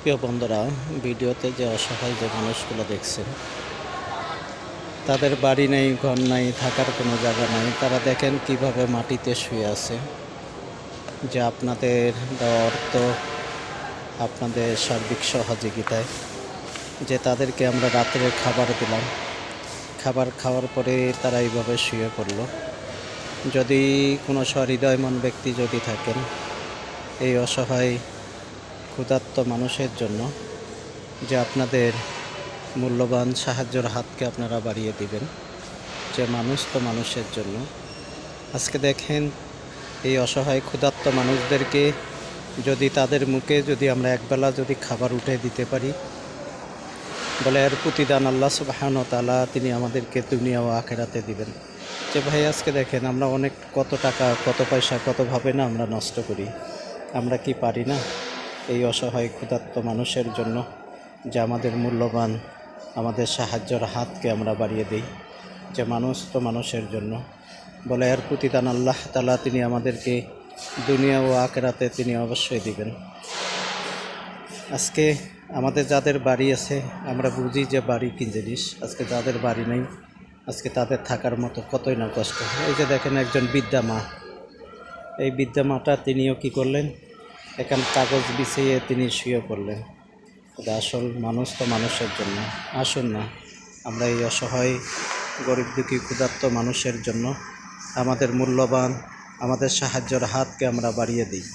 প্রিয় বন্ধুরা, ভিডিওতে যে অসহায় যে মানুষগুলো দেখছেন, তাদের বাড়ি নেই, ঘর নাই, থাকার কোনো জায়গা নাই, তারা দেখেন কীভাবে মাটিতে শুয়ে আছে, যে আপনাদের অর্থ, আপনাদের সার্বিক সহযোগিতায়, যে তাদেরকে আমরা রাত্রে খাবার দিলাম। খাবার খাওয়ার পরে তারা এইভাবে শুয়ে পড়ল। যদি কোনো সহৃদয়মন ব্যক্তি যদি থাকেন, এই অসহায় ক্ষুধার্ত মানুষের জন্য যে আপনাদের মূল্যবান সাহায্যের হাতকে আপনারা বাড়িয়ে দিবেন, যে মানুষ তো মানুষের জন্য। আজকে দেখেন, এই অসহায় ক্ষুধার্ত মানুষদেরকে যদি তাদের মুখে যদি আমরা একবেলা যদি খাবার উঠে দিতে পারি, বলে এর প্রতিদান আল্লাহ সুবাহান তালা তিনি আমাদেরকে দুনিয়া ও আখেরাতে দিবেন। যে ভাই, আজকে দেখেন, আমরা অনেক কত টাকা, কত পয়সা কতভাবে না আমরা নষ্ট করি। আমরা কি পারি না? এই অসহায় ক্ষুধার্ত মানুষের জন্য যে আমাদের মূল্যবান, আমাদের সাহায্যের হাতকে আমরা বাড়িয়ে দিই, যে মানুষ তো মানুষের জন্য। বলে, এর প্রতিদান আল্লাহ তালা তিনি আমাদেরকে দুনিয়া ও আকেরাতে তিনি অবশ্যই দিবেন। আজকে আমাদের যাদের বাড়ি আছে, আমরা বুঝি যে বাড়ি কি জিনিস। আজকে যাদের বাড়ি নেই, আজকে তাদের থাকার মতো কতই না কষ্ট। এই যে দেখেন একজন বিদ্যা মা। এই বিদ্যা মাটা তিনিও কি করলেন? এখান কাগজ বিছিয়ে তিনি শুয়ে পড়লেন। আসল মানুষ তো মানুষের জন্য। আসুন না, আমরা এই অসহায়, গরিব দুঃখী, ক্ষুধার্ত মানুষের জন্য আমাদের মূল্যবান, আমাদের সাহায্যের হাতকে আমরা বাড়িয়ে দিই।